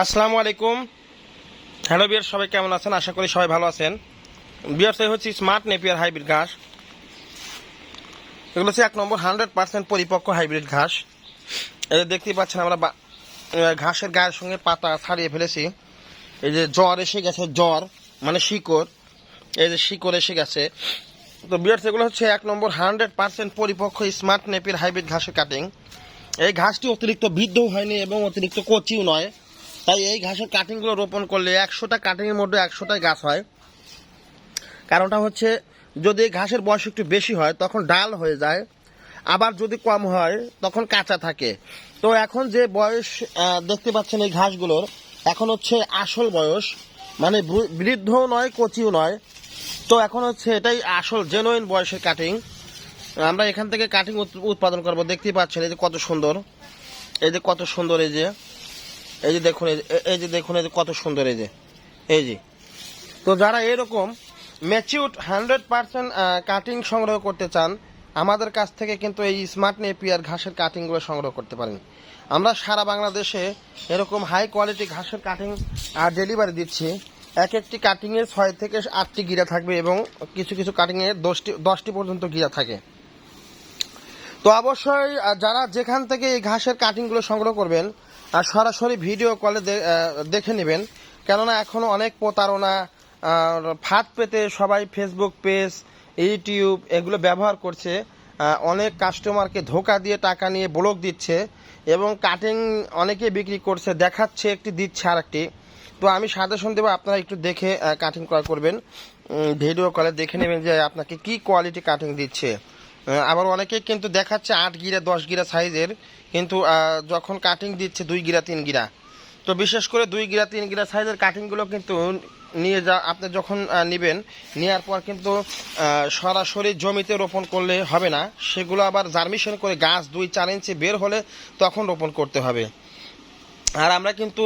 আসসালামু আলাইকুম। হ্যালো বিয়ার, সবাই কেমন আছেন? আশা করি সবাই ভালো আছেন। বিয়ার সাই হচ্ছে স্মার্ট নেপিয়ার হাইব্রিড ঘাস। এগুলো হচ্ছে এক নম্বর, হান্ড্রেড পার্সেন্ট পরিপক্ক হাইব্রিড ঘাস। যে দেখতেই পাচ্ছেন আমরা ঘাসের গায়ের সঙ্গে পাতা ছাড়িয়ে ফেলেছি। এই যে জ্বর এসে গেছে, জ্বর মানে শিকড়। এই যে শিকড় এসে গেছে। তো বিয়ার্স এগুলো হচ্ছে এক নম্বর, হান্ড্রেড পার্সেন্ট পরিপক্ক স্মার্ট নেপিয়ার হাইব্রিড ঘাসের কাটিং এই ঘাসটি অতিরিক্ত বৃদ্ধও হয়নি এবং অতিরিক্ত কচিও নয়। তাই এই ঘাসের কাটিংগুলো রোপণ করলে একশোটা কাটিংয়ের মধ্যে একশোটাই গাছ হয়। কারণটা হচ্ছে, যদি ঘাসের বয়স একটু বেশি হয়, তখন ডাল হয়ে যায়। আবার যদি কম হয়, তখন কাঁচা থাকে। তো এখন যে বয়স দেখতে পাচ্ছেন এই ঘাসগুলোর, এখন হচ্ছে আসল বয়স। মানে বৃদ্ধও নয়, কচিও নয়। তো এখন হচ্ছে এটাই আসল জেনুইন বয়সের কাটিং আমরা এখান থেকে কাটিং উৎপাদন করব। দেখতেই পাচ্ছেন এই যে কত সুন্দর। এই যে কত সুন্দর এই যে। এই যে দেখুন, এই যে- দেখুন, এই যে কত সুন্দর, এই যে। এই যে। তো যারা এরকম ম্যাচিউড হান্ড্রেড পার্সেন্ট কাটিং সংগ্রহ করতে চান, আমাদের কাছ থেকে কিন্তু এই স্মার্ট নেপিয়ার ঘাসের কাটিংগুলো সংগ্রহ করতে পারেন। আমরা সারা বাংলাদেশে এরকম হাই কোয়ালিটি ঘাসের কাটিং আর ডেলিভারি দিচ্ছি। এক একটি কাটিংয়ে ছয় থেকে আটটি গিরা থাকবে এবং কিছু কিছু কাটিংয়ে দশটি দশটি পর্যন্ত গিরা থাকে। তো অবশ্যই যারা যেখান থেকে এই ঘাসের কাটিংগুলো সংগ্রহ করবেন আর সরাসরি ভিডিও কলে দেখে নেবেন। কেননা এখনও অনেক প্রতারণা ফাঁদ পেতে সবাই ফেসবুক পেজ ইউটিউব এগুলো ব্যবহার করছে। অনেক কাস্টমারকে ধোকা দিয়ে টাকা নিয়ে ব্লক দিচ্ছে এবং কাটিং অনেকে বিক্রি করছে, দেখাচ্ছে একটি, দিচ্ছে আর একটি তো আমি সাজেশন দেবো, আপনারা একটু দেখে কাটিং করা করবেন। ভিডিও কলে দেখে নেবেন যে আপনাকে কি কোয়ালিটি কাটিং দিচ্ছে। আবার অনেকেই কিন্তু দেখাচ্ছে আট গিরা, দশ গিরা সাইজের, কিন্তু যখন কাটিং দিচ্ছে দুই গিরা, তিন গিরা। তো বিশেষ করে দুই গিরা, তিন গিরা সাইজের কাটিংগুলো কিন্তু নিয়ে যা, আপনি যখন নেবেন নেওয়ার পর কিন্তু সরাসরি জমিতে রোপণ করলে হবে না। সেগুলো আবার জার্মিশন করে গাছ দুই, চার ইঞ্চি বের হলে তখন রোপণ করতে হবে। আর আমরা কিন্তু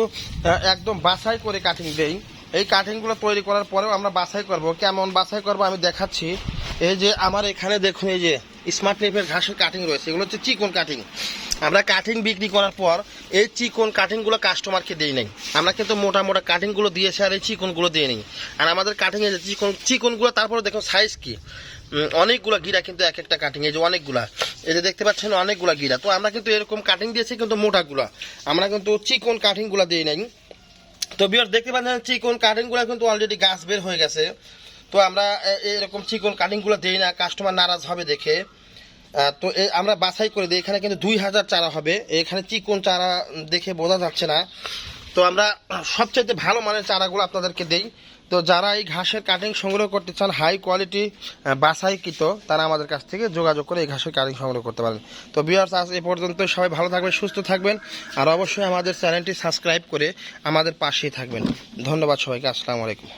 একদম বাছাই করে কাটিং দেই। এই কাটিংগুলো তৈরি করার পরেও আমরা বাছাই করব। কেমন বাছাই করব আমি দেখাচ্ছি। এই যে আমার এখানে দেখুন, এই যে স্মার্ট টেপের ঘাসের কাটিং রয়েছে। এগুলো হচ্ছে চিকন কাটিং আমরা কাটিং বিক্রি করার পর এই চিকন কাটিংগুলো কাস্টমারকে দিই নাই। আমরা কিন্তু মোটা মোটা কাটিংগুলো দিয়েছি আর এই চিকনগুলো দিয়ে নিই। আর আমাদের কাটিংয়ে যে চিকন চিকনগুলো তারপরে দেখুন সাইজ কি। অনেকগুলো গিরা কিন্তু এক একটা কাটিং এই যে অনেকগুলা। এই যে দেখতে পাচ্ছেন অনেকগুলা গিরা। তো আমরা কিন্তু এরকম কাটিং দিয়েছি কিন্তু মোটাগুলা। আমরা কিন্তু চিকন কাটিংগুলা দিই নাই। তো বিয়ার দেখতে পাচ্ছেন, চিকন কাটিংগুলো কিন্তু অলরেডি গাছ বের হয়ে গেছে। তো আমরা এরকম চিকন কাটিংগুলো দিই না কাস্টমার নারাজ হবে দেখে। তো আমরা বাছাই করে দিই, এখানে কিন্তু দুই হাজার চারা হবে। এখানে চিকন চারা দেখে বোঝা যাচ্ছে না। তো আমরা সবচাইতে ভালো মানের চারাগুলো আপনাদেরকে দেই। তো যারা এই ঘাসের কাটিং সংগ্রহ করতে চান হাই কোয়ালিটি বাছাইকৃত, তারা আমাদের কাছ থেকে যোগাযোগ করে এই ঘাসের কাটিং সংগ্রহ করতে পারেন। তো বিয়ার্স আজ এ পর্যন্ত সবাই ভালো থাকবেন, সুস্থ থাকবেন। আর অবশ্যই আমাদের চ্যানেলটি সাবস্ক্রাইব করে আমাদের পাশেই থাকবেন। ধন্যবাদ সবাইকে, আসসালামু আলাইকুম।